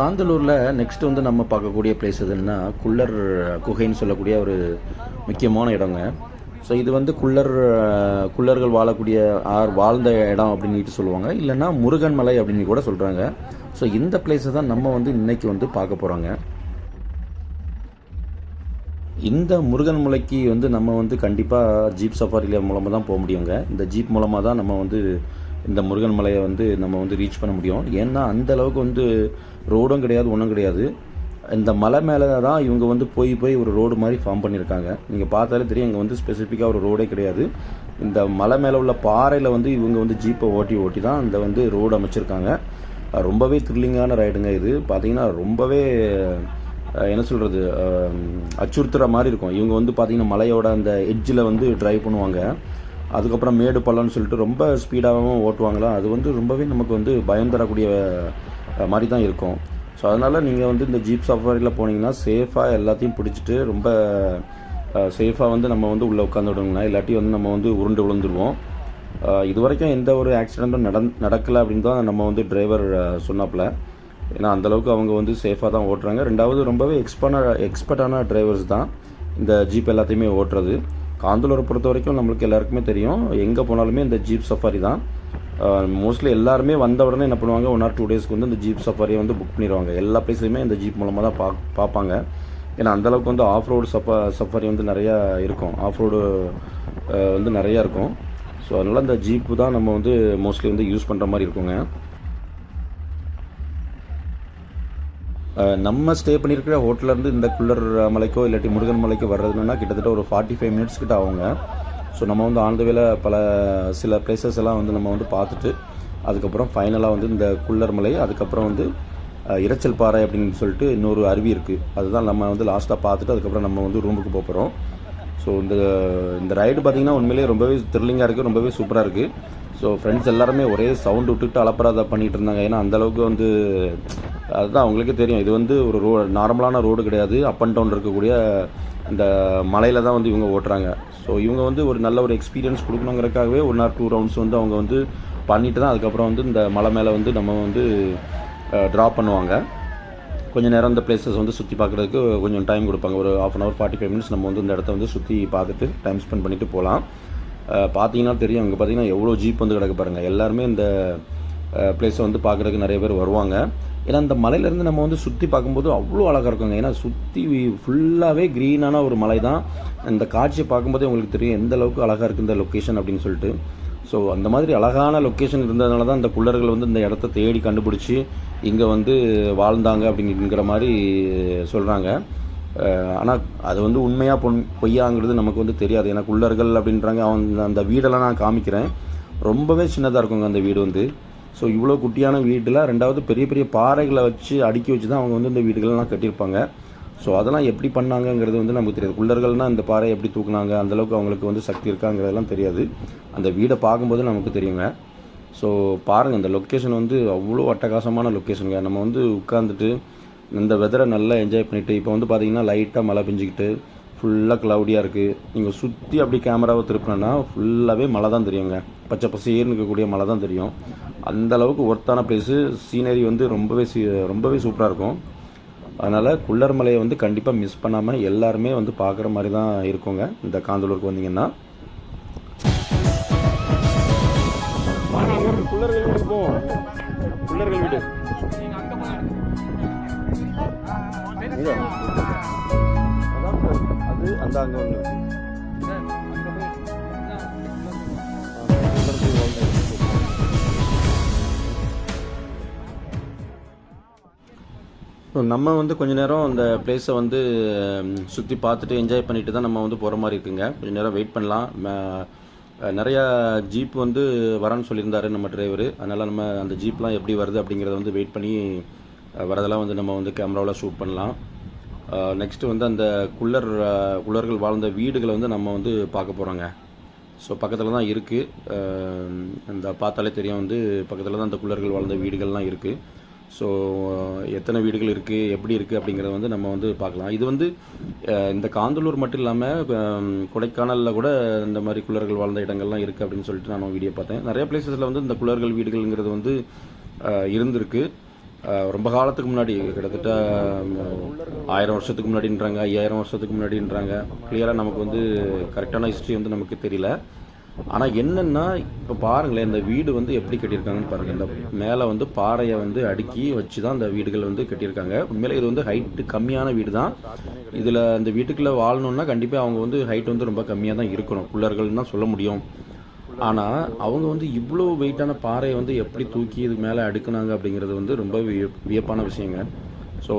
காந்தலூரில் next வந்து நம்ம பார்க்கக்கூடிய பிளேஸ் எதுன்னா குள்ளர் குகைன்னு சொல்லக்கூடிய ஒரு முக்கியமான இடங்க. ஸோ இது வந்து குள்ளர் குள்ளர்கள் வாழக்கூடிய ஆர் வாழ்ந்த இடம் அப்படின்னுட்டு சொல்லுவாங்க. இல்லைன்னா முருகன் மலை அப்படின்னு கூட சொல்கிறாங்க ஸோ இந்த பிளேஸை தான் நம்ம வந்து இன்னைக்கு வந்து பார்க்க போகிறோங்க இந்த முருகன் மலைக்கு வந்து நம்ம வந்து கண்டிப்பாக ஜீப் சஃபாரியில் மூலமாக தான் போக முடியுங்க. இந்த ஜீப் மூலமாக தான் நம்ம வந்து இந்த முருகன் மலையை வந்து நம்ம வந்து ரீச் பண்ண முடியும். ஏன்னா அந்த அளவுக்கு வந்து ரோடும் கிடையாது ஒன்றும் கிடையாது. இந்த மலை மேலே தான் இவங்க வந்து போய் போய் ஒரு ரோடு மாதிரி ஃபார்ம் பண்ணியிருக்காங்க நீங்கள் பார்த்தாலே தெரியும் இங்கே வந்து ஸ்பெசிஃபிக்காக ஒரு ரோடே கிடையாது. இந்த மலை மேலே உள்ள பாறையில் வந்து இவங்க வந்து ஜீப்பை ஓட்டி ஓட்டி தான் இந்த வந்து ரோடு அமைச்சிருக்காங்க. ரொம்பவே த்ரில்லிங்கான ரைடுங்க இது. பார்த்தீங்கன்னா ரொம்பவே என்ன சொல்கிறது அச்சுறுத்துகிற மாதிரி இருக்கும். இவங்க வந்து பார்த்திங்கன்னா மலையோட அந்த எட்ஜில் வந்து ட்ரைவ் பண்ணுவாங்க. அதுக்கப்புறம் மேடு பள்ளம்னு சொல்லிட்டு ரொம்ப ஸ்பீடாகவும் ஓட்டுவாங்களா? அது வந்து ரொம்பவே நமக்கு வந்து பயம் தரக்கூடிய மாதிரி தான் இருக்கும். ஸோ அதனால் நீங்கள் வந்து இந்த ஜீப் சஃபாரியில் போனீங்கன்னா சேஃபாக எல்லாத்தையும் பிடிச்சிட்டு ரொம்ப சேஃபாக வந்து நம்ம வந்து உள்ளே உட்காந்துடணுங்கண்ணா இல்லாட்டி வந்து நம்ம வந்து உருண்டு விழுந்துருவோம். இது வரைக்கும் எந்த ஒரு ஆக்சிடெண்ட்டும் நட நடக்கலை அப்படின்னு தான் நம்ம வந்து டிரைவர் சொன்னாப்புல. ஏன்னா அந்தளவுக்கு அவங்க வந்து சேஃபாக தான் ஓட்டுறாங்க. ரெண்டாவது ரொம்பவே எக்ஸ்பர்டான எக்ஸ்பர்ட்டான டிரைவர்ஸ் தான் இந்த ஜீப் எல்லாத்தையுமே ஓட்டுறது. காந்தலூரை பொறுத்த வரைக்கும் நம்மளுக்கு எல்லாருக்குமே தெரியும். எங்கே போனாலுமே இந்த ஜீப் சஃபாரி தான். மோஸ்ட்லி எல்லாருமே வந்த உடனே என்ன பண்ணுவாங்க ஒன் ஆர் டூ டேஸ்க்கு வந்து இந்த ஜீப் சஃபாரியை வந்து புக் பண்ணிடுவாங்க. எல்லா பிளேஸ்லையுமே இந்த ஜீப் மூலமாக தான் பா பார்ப்பாங்க ஏன்னா அந்தளவுக்கு வந்து ஆஃப் ரோடு சஃபா சஃபாரி வந்து நிறையா இருக்கும். ஆஃப் ரோடு வந்து நிறையா இருக்கும். ஸோ அதனால் இந்த ஜீப்பு தான் நம்ம வந்து மோஸ்ட்லி வந்து யூஸ் பண்ணுற மாதிரி இருக்குங்க. நம்ம ஸ்டே பண்ணியிருக்கிற ஹோட்டலேருந்து இந்த குள்ளர் மலைக்கோ இல்லாட்டி முருகன் மலைக்கோ வர்றதுன்னா கிட்டத்தட்ட ஒரு ஃபார்ட்டி ஃபைவ் மினிட்ஸ் கிட்ட ஆகுங்க. ஸோ நம்ம வந்து ஆன் த வேல பல சில பிளேசஸ் எல்லாம் வந்து நம்ம வந்து பார்த்துட்டு அதுக்கப்புறம் ஃபைனலாக வந்து இந்த குள்ளர் மலை அதுக்கப்புறம் வந்து இறைச்சல் இரைச்சல் பாறை அப்படின்னு சொல்லிட்டு இன்னொரு அருவி இருக்குது அதுதான் நம்ம வந்து லாஸ்ட்டாக பார்த்துட்டு அதுக்கப்புறம் நம்ம வந்து ரூமுக்கு போக போகிறோம் ஸோ இந்த இந்த ரைடு பார்த்தீங்கன்னா உண்மையிலேயே ரொம்பவே த்ரில்லிங்காக இருக்குது ரொம்பவே சூப்பராக இருக்குது ஸோ ஃப்ரெண்ட்ஸ் எல்லாருமே ஒரே சவுண்ட் விட்டுட்டு அலப்பறாத பண்ணிட்டு இருந்தாங்க. ஏன்னா அந்த அளவுக்கு வந்து அதுதான் அவங்களுக்கே தெரியும். இது வந்து ஒரு ரோ நார்மலான ரோடு கிடையாது. அப் அண்ட் டவுன் இருக்கக்கூடிய இந்த மலையில் தான் வந்து இவங்க ஓட்டுறாங்க. ஸோ இவங்க வந்து ஒரு நல்ல ஒரு எக்ஸ்பீரியன்ஸ் கொடுக்கணுங்கிறக்காகவே ஒன் ஆர் டூ ரவுண்ட்ஸ் வந்து அவங்க வந்து பண்ணிட்டு தான் அதுக்கப்புறம் வந்து இந்த மலை மேலே வந்து நம்ம வந்து ட்ரா பண்ணுவாங்க. கொஞ்சம் நேரம் இந்த பிளேசஸ் வந்து சுற்றி பார்க்குறதுக்கு கொஞ்சம் டைம் கொடுப்பாங்க. ஒரு half an hour forty five minutes நம்ம வந்து இந்த இடத்த வந்து சுற்றி பார்த்துட்டு டைம் ஸ்பெண்ட் பண்ணிட்டு போகலாம். பார்த்தீங்கன்னா தெரியும். அங்கே பார்த்தீங்கன்னா எவ்வளோ ஜீப் வந்து கிடக்கு பாருங்கள் எல்லாருமே இந்த பிளேஸை வந்து பார்க்குறதுக்கு நிறைய பேர் வருவாங்க. ஏன்னா இந்த மலையிலேருந்து நம்ம வந்து சுற்றி பார்க்கும்போது அவ்வளோ அழகாக இருக்குங்க. ஏன்னா சுற்றி ஃபுல்லாகவே க்ரீனான ஒரு மலை தான். இந்த காட்சியை பார்க்கும்போதே உங்களுக்கு தெரியும் எந்த அளவுக்கு அழகாக இருக்குது இந்த லொக்கேஷன் அப்படின்னு சொல்லிட்டு. ஸோ அந்த மாதிரி அழகான லொக்கேஷன் இருந்ததுனால தான் இந்த குள்ளர்கள் வந்து இந்த இடத்த தேடி கண்டுபிடிச்சி இங்கே வந்து வாழ்ந்தாங்க அப்படிங்கிற மாதிரி சொல்கிறாங்க ஆனால் அது வந்து உண்மையாக பொன் பொய்யாங்கிறது நமக்கு வந்து தெரியாது. ஏன்னா குள்ளர்கள் அப்படின்றாங்க. அவன் அந்த வீடெல்லாம் நான் காமிக்கிறேன். ரொம்பவே சின்னதாக இருக்குங்க அந்த வீடு வந்து. ஸோ இவ்வளோ குட்டியான வீட்டில் ரெண்டாவது பெரிய பெரிய பாறைகளை வச்சு அடுக்கி வச்சு தான் அவங்க வந்து இந்த வீடுகள்லாம் கட்டியிருப்பாங்க. ஸோ அதெல்லாம் எப்படி பண்ணாங்கங்கிறது வந்து நமக்கு தெரியாது. குள்ளர்கள்னால் இந்த பாறையை எப்படி தூக்குனாங்க? அந்தளவுக்கு அவங்களுக்கு வந்து சக்தி இருக்காங்கிறதெல்லாம் தெரியாது. அந்த வீடை பார்க்கும்போது நமக்கு தெரியுங்க. ஸோ பாருங்கள் இந்த லொக்கேஷன் வந்து அவ்வளோ அட்டகாசமான லொக்கேஷனுங்க நம்ம வந்து உட்காந்துட்டு இந்த வெதரை நல்லா என்ஜாய் பண்ணிவிட்டு இப்போ வந்து பார்த்திங்கன்னா லைட்டாக மழை பெஞ்சிக்கிட்டு ஃபுல்லாக க்ளவுடியாக இருக்குது நீங்கள் சுற்றி அப்படி கேமராவை திருப்பினோன்னா ஃபுல்லாகவே மழை தான் தெரியுங்க. பச்சை பசேர்னு இருக்கக்கூடிய மழை தான் தெரியும். அந்த அளவுக்கு ஒர்த்தான ப்ளேஸு சீனரி வந்து ரொம்பவே சீ ரொம்பவே சூப்பராக இருக்கும். அதனால் குள்ளர் மலையை வந்து கண்டிப்பாக மிஸ் பண்ணாமல் எல்லாருமே வந்து பார்க்குற மாதிரி தான் இருக்குங்க. இந்த காந்தலூருக்கு வந்தீங்கன்னா. அந்த அங்க ஒன்று நம்ம வந்து கொஞ்ச நேரம் அந்த பிளேஸை வந்து சுற்றி பார்த்துட்டு என்ஜாய் பண்ணிட்டு தான் நம்ம வந்து போகிற மாதிரி இருக்குங்க. கொஞ்ச நேரம் வெயிட் பண்ணலாம். நிறையா ஜீப் வந்து வரேன்னு சொல்லியிருந்தாரு நம்ம டிரைவர் அதனால் நம்ம அந்த ஜீப்லாம் எப்படி வருது அப்படிங்கிறத வந்து வெயிட் பண்ணி வரதெல்லாம் வந்து நம்ம வந்து கேமராவில் ஷூட் பண்ணலாம். நெக்ஸ்ட்டு வந்து அந்த குள்ளர் குள்ளர்கள் வாழ்ந்த வீடுகளை வந்து நம்ம வந்து பார்க்க போகிறோங்க ஸோ பக்கத்தில் தான் இருக்குது இந்த பார்த்தாலே தெரியும் வந்து பக்கத்தில் தான் அந்த குள்ளர்கள் வாழ்ந்த வீடுகள்லாம் இருக்குது ஸோ எத்தனை வீடுகள் இருக்குது எப்படி இருக்குது அப்படிங்கிறத வந்து நம்ம வந்து பார்க்கலாம். இது வந்து இந்த காந்தலூர் மட்டும் இல்லாமல் கொடைக்கானலில் கூட இந்த மாதிரி குள்ளர்கள் வாழ்ந்த இடங்கள்லாம் இருக்குது அப்படின்னு சொல்லிட்டு நான் வீடியோ பார்த்தேன். நிறைய பிளேசஸில் வந்து இந்த குள்ளர்கள் வீடுகள்ங்கிறது வந்து இருந்திருக்கு. ரொம்ப காலத்துக்கு முன்னாடி கிட்டத்தட்ட ஆயிரம் வருஷத்துக்கு முன்னாடின்றாங்க ஐயாயிரம் வருஷத்துக்கு முன்னாடின்றாங்க. கிளியராக நமக்கு வந்து கரெக்டான ஹிஸ்ட்ரி வந்து நமக்கு தெரியல. ஆனால் என்னென்னா இப்போ பாருங்களேன் இந்த வீடு வந்து எப்படி கட்டியிருக்காங்கன்னு பாருங்கள் இந்த மேலே வந்து பாறையை வந்து அடுக்கி வச்சு தான் இந்த வீடுகள் வந்து கட்டியிருக்காங்க. உண்மையிலே இது வந்து ஹைட்டு கம்மியான வீடு தான் இதில் இந்த வீட்டுக்குள்ளே வாழணுன்னா கண்டிப்பாக அவங்க வந்து ஹைட் வந்து ரொம்ப கம்மியாக தான் இருக்கணும். குள்ளர்கள்னு தான் சொல்ல முடியும். ஆனால் அவங்க வந்து இவ்வளோ வெயிட்டான பாறையை வந்து எப்படி தூக்கி இது மேலே அடுக்குனாங்க அப்படிங்கிறது வந்து ரொம்ப வியப்பான விஷயங்க. ஸோ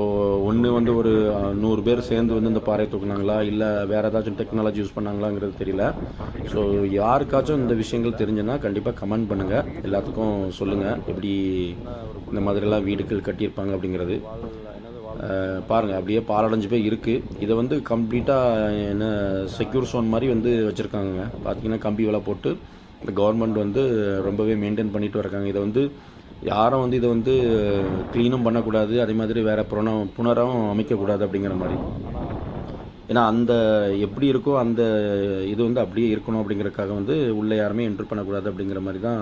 ஒன்று வந்து ஒரு நூறு பேர் சேர்ந்து வந்து இந்த பாறையை தூக்குனாங்களா? இல்லை வேறு ஏதாச்சும் டெக்னாலஜி யூஸ் பண்ணாங்களாங்கிறது தெரியல. ஸோ யாருக்காச்சும் இந்த விஷயங்கள் தெரிஞ்சுன்னா கண்டிப்பாக கமெண்ட் பண்ணுங்கள் எல்லாத்துக்கும் சொல்லுங்கள் எப்படி இந்த மாதிரிலாம் வீடுகள் கட்டியிருப்பாங்க அப்படிங்கிறது. பாருங்கள் அப்படியே பாலடைஞ்சு போய் இருக்குது இதை வந்து கம்ப்ளீட்டாக என்ன செக்யூர் சோன் மாதிரி வந்து வச்சுருக்காங்க பார்த்தீங்கன்னா கம்பி வேலை போட்டு இந்த கவர்மெண்ட் வந்து ரொம்பவே மெயின்டைன் பண்ணிட்டு வராங்க இதை வந்து யாரும் வந்து இதை வந்து க்ளீனும் பண்ணக்கூடாது. அதே மாதிரி வேறு புன புனரும் அமைக்கக்கூடாது அப்படிங்கிற மாதிரி. ஏன்னா அந்த எப்படி இருக்கோ அந்த இது வந்து அப்படியே இருக்கணும் அப்படிங்கிறதுக்காக வந்து உள்ளே யாருமே என்ட்ரு பண்ணக்கூடாது அப்படிங்கிற மாதிரி தான்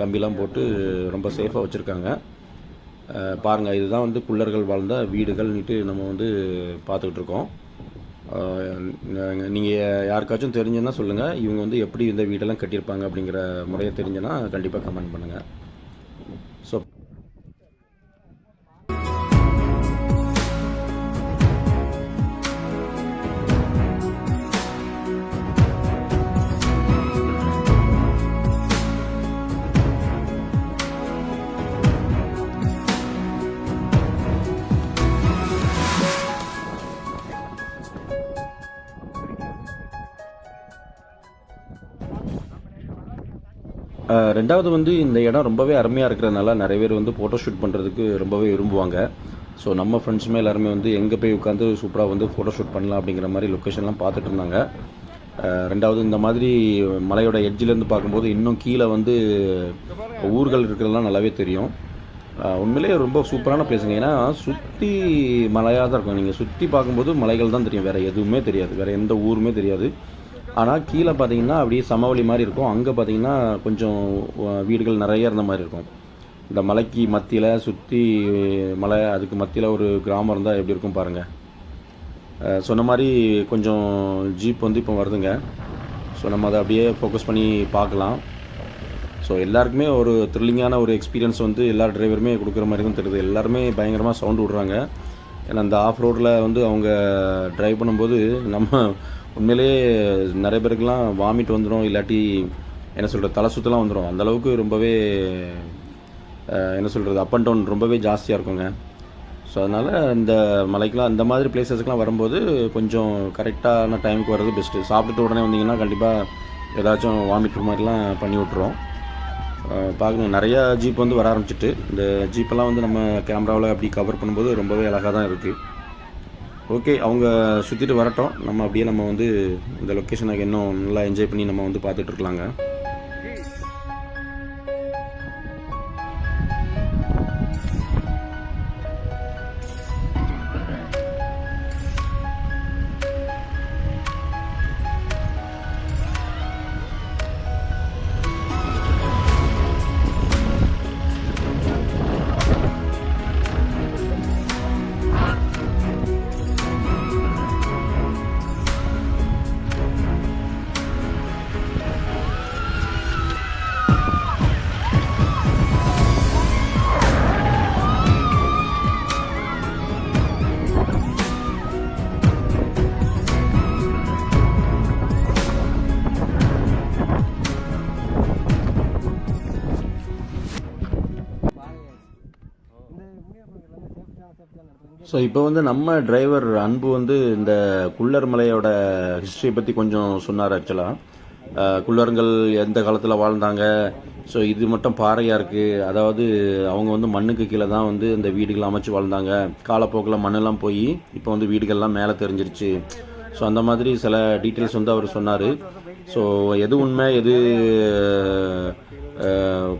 கம்பிலாம் போட்டு ரொம்ப சேஃபாக வச்சுருக்காங்க. பாருங்கள் இதுதான் வந்து குள்ளர்கள் வாழ்ந்த வீடுகள்னுட்டு நம்ம வந்து பார்த்துக்கிட்டு இருக்கோம். நீங்கள் யாருக்காச்சும் தெரிஞ்சுன்னா சொல்லுங்கள் இவங்க வந்து எப்படி இந்த வீடெல்லாம் கட்டியிருப்பாங்க அப்படிங்கிற முறையை தெரிஞ்சுன்னா கண்டிப்பாக கமெண்ட் பண்ணுங்கள் ஸோ ரெண்டாவது வந்து இந்த இடம் ரொம்பவே அருமையாக இருக்கிறதுனால நிறைய பேர் வந்து ஃபோட்டோ ஷூட் பண்ணுறதுக்கு ரொம்பவே விரும்புவாங்க. ஸோ நம்ம ஃப்ரெண்ட்ஸுமே எல்லாருமே வந்து எங்கே போய் உட்காந்து சூப்பராக வந்து ஃபோட்டோ ஷூட் பண்ணலாம் அப்படிங்கிற மாதிரி லொக்கேஷன்லாம் பார்த்துட்டு இருந்தாங்க. ரெண்டாவது இந்த மாதிரி மலையோட எட்ஜிலேருந்து பார்க்கும்போது இன்னும் கீழே வந்து ஊர்கள் இருக்கிறதெல்லாம் நல்லாவே தெரியும். உண்மையிலேயே ரொம்ப சூப்பரான பிளேஸுங்க ஏன்னா சுற்றி மலையாக தான் இருக்கும். நீங்கள் சுற்றி பார்க்கும்போது மலைகள் தான் தெரியும். வேறு எதுவுமே தெரியாது. வேறு எந்த ஊருமே தெரியாது. ஆனால் கீழே பார்த்தீங்கன்னா அப்படியே சமவெளி மாதிரி இருக்கும். அங்கே பார்த்தீங்கன்னா கொஞ்சம் வீடுகள் நிறைய இருந்த மாதிரி இருக்கும். இந்த மலைக்கு மத்தியில் சுற்றி மலை அதுக்கு மத்தியில் ஒரு கிராமம் இருந்தால் எப்படி இருக்கும் பாருங்கள் சொன்ன மாதிரி கொஞ்சம் ஜீப் வந்து இப்போ வருதுங்க. ஸோ நம்ம அதை அப்படியே ஃபோக்கஸ் பண்ணி பார்க்கலாம். ஸோ எல்லாருக்குமே ஒரு த்ரில்லிங்கான ஒரு எக்ஸ்பீரியன்ஸ் வந்து எல்லா டிரைவருமே கொடுக்குற மாதிரி தான் தெரியுது. எல்லாருமே பயங்கரமாக சவுண்டு விட்றாங்க. ஏன்னா அந்த ஆஃப் ரோடில் வந்து அவங்க ட்ரைவ் பண்ணும்போது நம்ம உண்மையிலேயே நிறைய பேருக்குலாம் வாமிட் வந்துடும் இல்லாட்டி என்ன சொல்கிறது தலை சுத்தலாம் வந்துடும் அந்தளவுக்கு ரொம்பவே என்ன சொல்கிறது அப் அண்ட் டவுன் ரொம்பவே ஜாஸ்தியாக இருக்குங்க. ஸோ அதனால் இந்த மலைக்கெலாம் இந்த மாதிரி பிளேசஸ்க்கெலாம் வரும்போது கொஞ்சம் கரெக்டான டைமுக்கு வர்றது பெஸ்ட்டு சாப்பிட்டுட்டு உடனே வந்தீங்கன்னா கண்டிப்பாக ஏதாச்சும் வாமிட் மாதிரிலாம் பண்ணி விட்ருவோம் பார்க்கணும் நிறையா ஜீப் வந்து வர ஆரம்பிச்சிட்டு இந்த ஜீப்பெல்லாம் வந்து நம்ம கேமராவில் அப்படி கவர் பண்ணும்போது ரொம்பவே அழகாக தான் இருக்குது ஓகே அவங்க சுற்றிட்டு வரட்டும். நம்ம அப்படியே நம்ம வந்து இந்த லொக்கேஷனை இன்னும் நல்லா என்ஜாய் பண்ணி நம்ம வந்து பார்த்துட்டு ஸோ இப்போ வந்து நம்ம டிரைவர் அன்பு வந்து இந்த குள்ளர் மலையோட ஹிஸ்ட்ரியை பற்றி கொஞ்சம் சொன்னார் ஆக்சுவலாக குள்ளர்கள் எந்த காலத்தில் வாழ்ந்தாங்க? ஸோ இது மட்டும் பாறையாக இருக்குது அதாவது அவங்க வந்து மண்ணுக்கு கீழே தான் வந்து இந்த வீடுகள் அமைச்சு வாழ்ந்தாங்க. காலப்போக்கில் மண்ணெல்லாம் போய் இப்போ வந்து வீடுகள்லாம் மேலே தெரிஞ்சிருச்சு. ஸோ அந்த மாதிரி சில டீட்டெயில்ஸ் வந்து அவர் சொன்னார். ஸோ எது உண்மை எது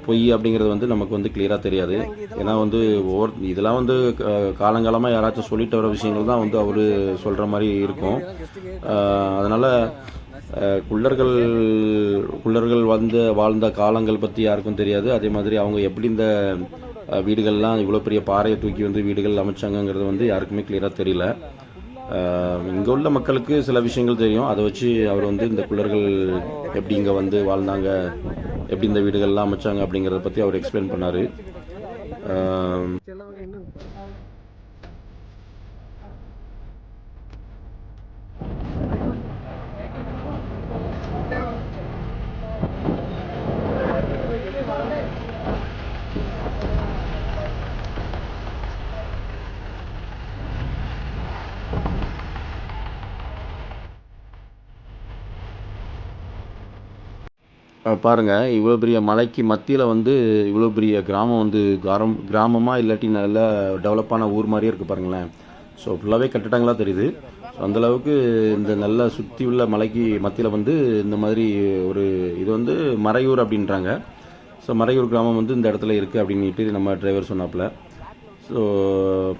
பொய் அப்படிங்கிறது வந்து நமக்கு வந்து கிளியராக தெரியாது. ஏன்னா வந்து ஒவ்வொரு இதெல்லாம் வந்து காலங்காலமாக யாராச்சும் சொல்லிட்டு வர விஷயங்கள் தான் வந்து அவர் சொல்கிற மாதிரி இருக்கும். அதனால் குள்ளர்கள் குள்ளர்கள் வந்து வாழ்ந்த காலங்கள் பற்றி யாருக்கும் தெரியாது. அதே மாதிரி அவங்க எப்படி இந்த வீடுகள்லாம் இவ்வளோ பெரிய பாறையை தூக்கி வந்து வீடுகள் அமைச்சாங்கங்கிறது வந்து யாருக்குமே கிளியராக தெரியல. இங்கே உள்ள மக்களுக்கு சில விஷயங்கள் தெரியும். அதை வச்சு அவர் வந்து இந்த குள்ளர்கள் எப்படி இங்கே வந்து வாழ்ந்தாங்க எப்படி இந்த வீடுகள்லாம் அமைச்சாங்க அப்படிங்கிறத பற்றி அவர் எக்ஸ்பிளைன் பண்ணார். பாருங்கள் இவ்வளோ பெரிய மலைக்கு மத்தியில் வந்து இவ்வளோ பெரிய கிராமம் வந்து கிராமம் கிராமமாக இல்லாட்டி நல்ல டெவலப்பான ஊர் மாதிரியே இருக்குது பாருங்களேன். ஸோ ஃபுல்லாகவே கட்டிடங்களாக தெரியுது. ஸோ அந்தளவுக்கு இந்த நல்ல சுற்றி உள்ள மலைக்கு மத்தியில் வந்து இந்த மாதிரி ஒரு இது வந்து மறையூர் அப்படின்றாங்க. ஸோ மறையூர் கிராமம் வந்து இந்த இடத்துல இருக்குது அப்படின்ட்டு நம்ம டிரைவர் சொன்னாப்புல. ஸோ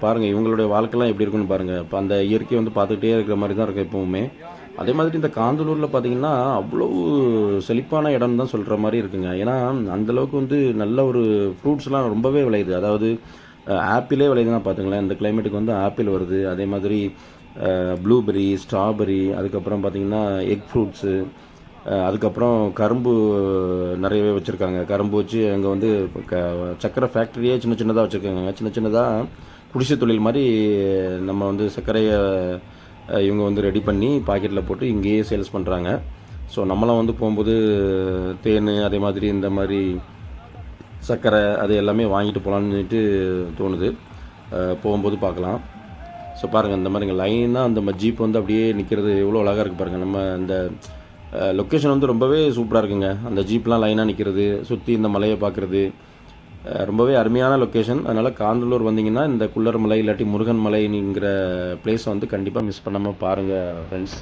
பாருங்கள் இவங்களுடைய வாழ்க்கைலாம் எப்படி இருக்குன்னு பாருங்கள் இப்போ அந்த இயற்கை வந்து பார்த்துக்கிட்டே இருக்கிற மாதிரி தான் இருக்கும் எப்பவுமே. அதே மாதிரி இந்த காந்தலூரில் பார்த்தீங்கன்னா அவ்வளோ செழிப்பான இடம் தான் சொல்கிற மாதிரி இருக்குங்க. ஏன்னா அந்தளவுக்கு வந்து நல்ல ஒரு ஃப்ரூட்ஸ்லாம் ரொம்பவே விளையுது. அதாவது ஆப்பிளே விளையுதுன்னா பார்த்துங்களேன் இந்த கிளைமேட்டுக்கு வந்து ஆப்பிள் வருது. அதே மாதிரி ப்ளூபெரி ஸ்ட்ராபெரி அதுக்கப்புறம் பார்த்தீங்கன்னா எக் ஃப்ரூட்ஸு அதுக்கப்புறம் கரும்பு நிறையவே வச்சுருக்காங்க. கரும்பு வச்சு அங்கே வந்து க சர்க்கரை ஃபேக்ட்ரியே சின்ன சின்னதாக வச்சுருக்காங்க. சின்ன சின்னதாக குடிசை தொழில் மாதிரி நம்ம வந்து சர்க்கரையை இவங்க வந்து ரெடி பண்ணி பாக்கெட்டில் போட்டு இங்கேயே சேல்ஸ் பண்ணுறாங்க ஸோ நம்மளாம் வந்து போகும்போது தேன் அதே மாதிரி இந்த மாதிரி சர்க்கரை அது எல்லாமே வாங்கிட்டு போகலான்னு தோணுது. போகும்போது பார்க்கலாம். ஸோ பாருங்கள் இந்த மாதிரிங்க லைனாக அந்த ஜீப் வந்து அப்படியே நிற்கிறது எவ்வளோ அழகாக இருக்குது பாருங்கள் நம்ம இந்த லொக்கேஷன் வந்து ரொம்பவே சூப்பராக இருக்குங்க. அந்த ஜீப்லாம் லைனாக நிற்கிறது சுற்றி இந்த மலையை பார்க்குறது ரொம்பவே அருமையான லொக்கேஷன் அதனால் காந்தலூர் வந்தீங்கன்னா இந்த குள்ளர் மலை இல்லாட்டி முருகன் மலைங்கிற பிளேஸை வந்து கண்டிப்பாக மிஸ் பண்ணாமல் பாருங்கள் ஃப்ரெண்ட்ஸ்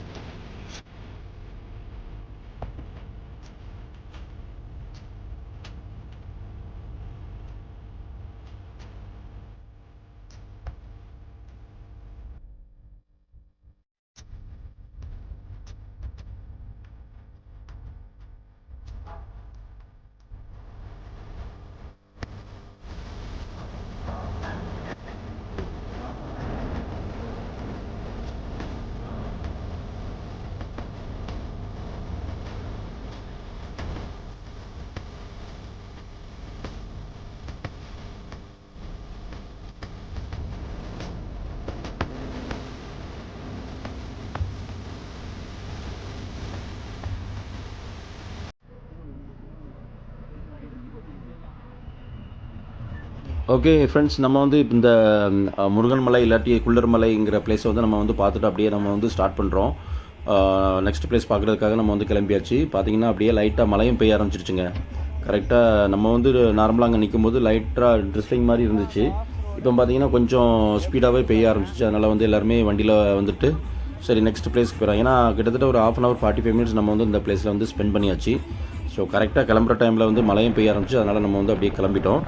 ஓகே ஃப்ரெண்ட்ஸ் நம்ம வந்து இந்த முருகன் மலை இல்லாட்டி குள்ளர் மலைங்கிற பிளேஸை வந்து நம்ம வந்து பார்த்துட்டு அப்படியே நம்ம வந்து ஸ்டார்ட் பண்ணுறோம் நெக்ஸ்ட் பிளேஸ் பார்க்குறதுக்காக நம்ம வந்து கிளம்பியாச்சு. பார்த்தீங்கன்னா அப்படியே லைட்டாக மழையும் பெய்ய ஆரம்பிச்சிருச்சுங்க. கரெக்டாக நம்ம வந்து நார்மலாக அங்கே நிற்கும் போது லைட்டாக ட்ரெஸ்லிங் மாதிரி இருந்துச்சு. இப்போ பார்த்தீங்கன்னா கொஞ்சம் ஸ்பீடாகவே பெய்ய ஆரம்பிச்சிச்சு. அதனால் வந்து எல்லாருமே வண்டியில் வந்துட்டு சரி நெக்ஸ்ட் பிளேஸ்க்கு போகிறோம் ஏன்னா கிட்டத்தட்ட ஒரு half an hour forty five minutes நம்ம வந்து இந்த பிளேஸில் வந்து ஸ்பெண்ட் பண்ணியாச்சு. ஸோ கரெக்டாக கிளம்புற டைமில் வந்து மழையும் பெய்ய ஆரம்பிச்சு அதனால் நம்ம வந்து அப்படியே கிளம்பிட்டோம்.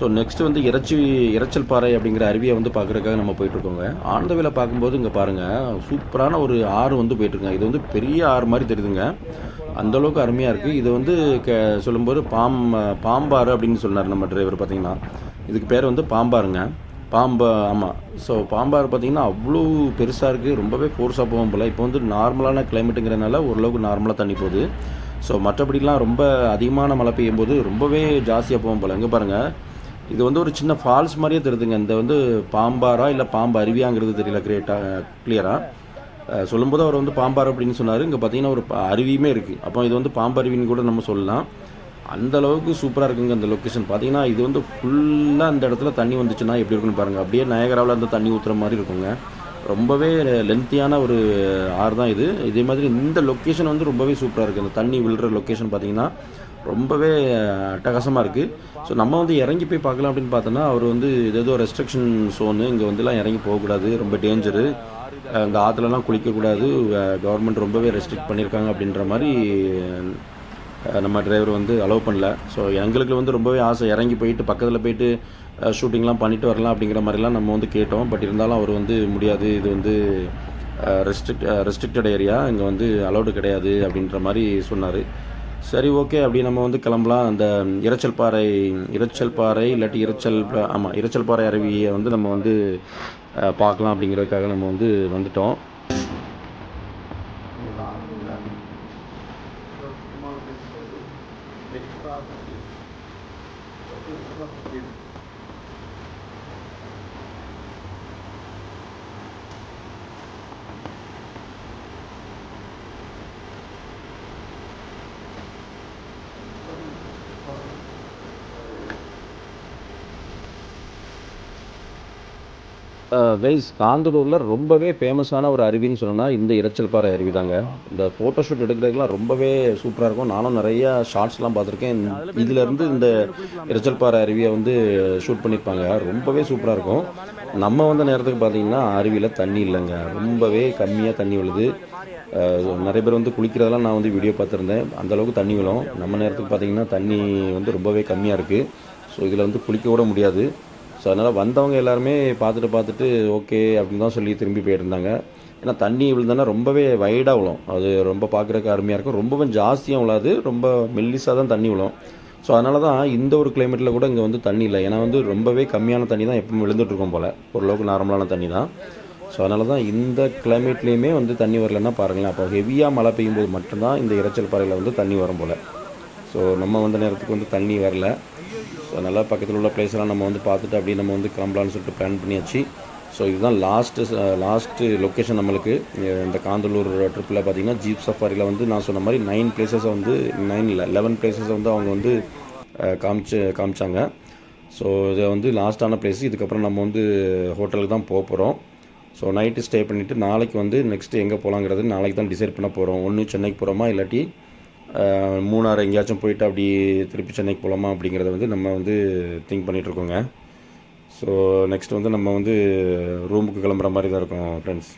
ஸோ நெக்ஸ்ட் வந்து இறைச்சி இறைச்சல் பாறை அப்படிங்கிற அருவியை வந்து பார்க்குறதுக்காக நம்ம போயிட்டுருக்கோங்க. ஆனந்தவில பார்க்கும்போது இங்கே பாருங்கள் சூப்பரான ஒரு ஆறு வந்து போயிட்டுருங்க இது வந்து பெரிய ஆறு மாதிரி தெரியுதுங்க. அந்த அளவுக்கு அருமையாக இருக்குது இது வந்து க சொல்லும்போது பாம் பாம்பாறு அப்படின்னு சொன்னார் நம்ம டிரைவர் பார்த்தீங்கன்னா. இதுக்கு பேர் வந்து பாம்பாருங்க பாம்பு ஆமாம் ஸோ பாம்பாறு பார்த்தீங்கன்னா அவ்வளோ பெருசாக இருக்குது ரொம்பவே ஃபோர்ஸாக போகும் போல். இப்போ வந்து நார்மலான கிளைமேட்டுங்கிறனால ஓரளவுக்கு நார்மலாக தண்ணி போகுது. ஸோ மற்றபடிலாம் ரொம்ப அதிகமான மழை பெய்யும் போது ரொம்பவே ஜாஸ்தியாக போகும் போல். இங்கே பாருங்கள் இது வந்து ஒரு சின்ன ஃபால்ஸ் மாதிரியே தெரியுதுங்க. இந்த வந்து பாம்பாரா இல்லை பாம்பு அருவியாங்கிறது தெரியல கிரியேட்டாக கிளியராக சொல்லும்போது அவர் வந்து பாம்பார் அப்படின்னு சொன்னார். இங்கே பார்த்தீங்கன்னா ஒரு அருவியுமே இருக்குது அப்போ இது வந்து பாம்பு அருவின்னு கூட நம்ம சொல்லலாம். அந்த அளவுக்கு சூப்பராக இருக்குங்க அந்த லொக்கேஷன் பார்த்தீங்கன்னா இது வந்து ஃபுல்லாக அந்த இடத்துல தண்ணி வந்துச்சுன்னா எப்படி இருக்குன்னு பாருங்கள் அப்படியே நயகராவில் அந்த தண்ணி ஊற்றுற மாதிரி இருக்குங்க. ரொம்பவே லென்த்தியான ஒரு ஆறு தான் இது. இதே மாதிரி இந்த லொக்கேஷன் வந்து ரொம்பவே சூப்பராக இருக்குது அந்த தண்ணி விழுற லொக்கேஷன் பார்த்தீங்கன்னா ரொம்பவே அட்டகாசமாக இருக்குது ஸோ நம்ம வந்து இறங்கி போய் பார்க்கலாம் அப்படின்னு பார்த்தோன்னா அவர் வந்து இது ஏதோ ரெஸ்ட்ரிக்ஷன் சோனு இங்கே வந்துலாம் இறங்கி போகக்கூடாது ரொம்ப டேஞ்சரு இந்த ஆற்றுலலாம் குளிக்கக்கூடாது கவர்மெண்ட் ரொம்பவே ரெஸ்ட்ரிக்ட் பண்ணியிருக்காங்க அப்படின்ற மாதிரி நம்ம டிரைவர் வந்து அலோவ் பண்ணல. ஸோ எங்களுக்கு வந்து ரொம்பவே ஆசை இறங்கி போயிட்டு பக்கத்தில் போயிட்டு ஷூட்டிங்லாம் பண்ணிட்டு வரலாம் அப்படிங்கிற மாதிரிலாம் நம்ம வந்து கேட்டோம். பட் இருந்தாலும் அவர் வந்து முடியாது. இது வந்து ரெஸ்ட்ரிக்ட் ரெஸ்ட்ரிக்டட் ஏரியா இங்கே வந்து அலௌடு கிடையாது அப்படின்ற மாதிரி சொன்னார். சரி ஓகே அப்படி நம்ம வந்து கிளம்பலாம். அந்த இரைச்சல் பாறை இரைச்சல் பாறை இல்லாட்டி இரைச்சல் ஆமாம் இரைச்சல் பாறை அருவியை வந்து நம்ம வந்து பார்க்கலாம் அப்படிங்கிறதுக்காக நம்ம வந்து வந்துட்டோம். கைஸ் காந்தலூரில் ரொம்பவே ஃபேமஸான ஒரு அருவின்னு சொன்னோன்னா இந்த இரைச்சல் பாறை அருவி தாங்க. இந்த ஃபோட்டோ ஷூட் எடுக்கிறதுக்குலாம் ரொம்பவே சூப்பராக இருக்கும். நானும் நிறைய ஷார்ட்ஸ்லாம் பார்த்துருக்கேன். இதிலேருந்து இந்த இரைச்சல் பாறை அருவியை வந்து ஷூட் பண்ணியிருப்பாங்க. ரொம்பவே சூப்பராக இருக்கும். நம்ம வந்த நேரத்துக்கு பார்த்தீங்கன்னா அருவியில் தண்ணி இல்லைங்க. ரொம்பவே கம்மியாக தண்ணி விழுது. நிறைய பேர் வந்து குளிக்கிறதெல்லாம் நான் வந்து வீடியோ பார்த்துருந்தேன். அந்த அளவுக்கு தண்ணி விழும். நம்ம நேரத்துக்கு பார்த்தீங்கன்னா தண்ணி வந்து ரொம்பவே கம்மியாக இருக்குது ஸோ இதில் வந்து குளிக்க கூட முடியாது. ஸோ அதனால் வந்தவங்க எல்லாருமே பார்த்துட்டு பார்த்துட்டு ஓகே அப்படின்னு தான் சொல்லி திரும்பி போயிருந்தாங்க. ஏன்னா தண்ணி விழுந்தோன்னா ரொம்பவே வைடாக விழும். அது ரொம்ப பார்க்குறதுக்கு அருமையாக இருக்கும். ரொம்பவும் ஜாஸ்தியாக விழாது. ரொம்ப மெல்லிஸாக தான் தண்ணி விழும். ஸோ அதனால தான் இந்த ஒரு கிளைமேட்டில் கூட இங்கே வந்து தண்ணி இல்லை. ஏன்னா வந்து ரொம்பவே கம்மியான தண்ணி தான் எப்பவும் விழுந்துட்டுருக்கோம் போல். ஓரளவுக்கு நார்மலான தண்ணி தான். ஸோ அதனால தான் இந்த கிளைமேட்லேயுமே வந்து தண்ணி வரலன்னா பாருங்களேன். அப்போ ஹெவியாக மழை பெய்யும்போது மட்டும்தான் இந்த இரைச்சல் பாறையில் வந்து தண்ணி வரும் போல். ஸோ நம்ம வந்த நேரத்துக்கு வந்து தண்ணி வரல. ஸோ அதனால் பக்கத்தில் உள்ள பிளேஸ்லாம் நம்ம வந்து பார்த்துட்டு அப்படியே நம்ம வந்து கிளம்பலான்னு சொல்லிட்டு பிளான் பண்ணியாச்சு. ஸோ இதுதான் லாஸ்ட்டு லாஸ்ட்டு லொக்கேஷன் நம்மளுக்கு. இந்த காந்தலூர் ட்ரிப்பில் பார்த்திங்கன்னா ஜீப் சஃபாரியில் வந்து நான் சொன்ன மாதிரி நைன் பிளேசஸை வந்து நைன் இல்லை லெவன் பிளேசஸை வந்து அவங்க வந்து காமிச்சு காமிச்சாங்க. ஸோ இது வந்து லாஸ்ட்டான பிளேஸ் இதுக்கப்புறம் நம்ம வந்து ஹோட்டலுக்கு தான் போக போகிறோம் ஸோ நைட்டு ஸ்டே பண்ணிவிட்டு நாளைக்கு வந்து நெக்ஸ்ட்டு எங்கே போகலாங்கிறது நாளைக்கு தான் டிசைட் பண்ண போகிறோம் ஒன்று சென்னைக்கு போகிறோமா இல்லாட்டி மூணாறு மூணார் எங்கேயாச்சும் போயிட்டு அப்படி திருப்பி சென்னைக்கு போகலாமா அப்படிங்கிறத வந்து நம்ம வந்து திங்க் பண்ணிகிட்ருக்கோங்க ஸோ நெக்ஸ்ட் வந்து நம்ம வந்து ரூமுக்கு கிளம்புற மாதிரி தான் இருக்கும் ஃப்ரெண்ட்ஸ்